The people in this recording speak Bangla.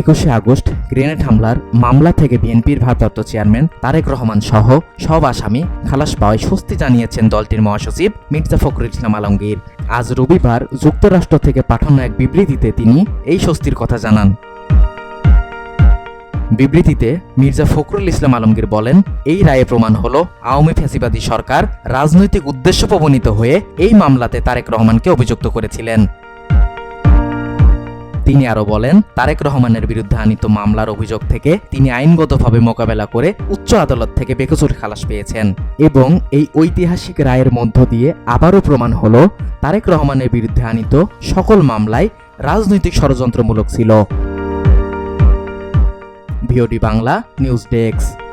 একুশে আগস্ট গ্রেনেড হামলার মামলা থেকে বিএনপির ভারপ্রাপ্ত চেয়ারম্যান তারেক রহমান সহ সব আসামি খালাস পাওয়ায় স্বস্তি জানিয়েছেন দলটির মহাসচিব মির্জা ফখরুল ইসলাম আলমগীর। আজ রবিবার যুক্তরাষ্ট্র থেকে পাঠানো এক বিবৃতিতে তিনি এই স্বস্তির কথা জানান। বিবৃতিতে মির্জা ফখরুল ইসলাম আলমগীর বলেন, এই রায়ে প্রমাণ হল আওয়ামী ফ্যাসিবাদী সরকার রাজনৈতিক উদ্দেশ্য প্রবণিত হয়ে এই মামলাতে তারেক রহমানকে অভিযুক্ত করেছিলেন। তিনি আরও বলেন, তারেক রহমানের বিরুদ্ধে আনিত মামলার অভিযোগ থেকে তিনি আইনগতভাবে মোকাবেলা করে উচ্চ আদালত থেকে বেকসুর খালাস পেয়েছেন এবং এই ঐতিহাসিক রায়ের মধ্য দিয়ে আবারও প্রমাণ হলো, তারেক রহমানের বিরুদ্ধে আনিত সকল মামলায় রাজনৈতিক ষড়যন্ত্রমূলক ছিল। VOD Bangla, news desk.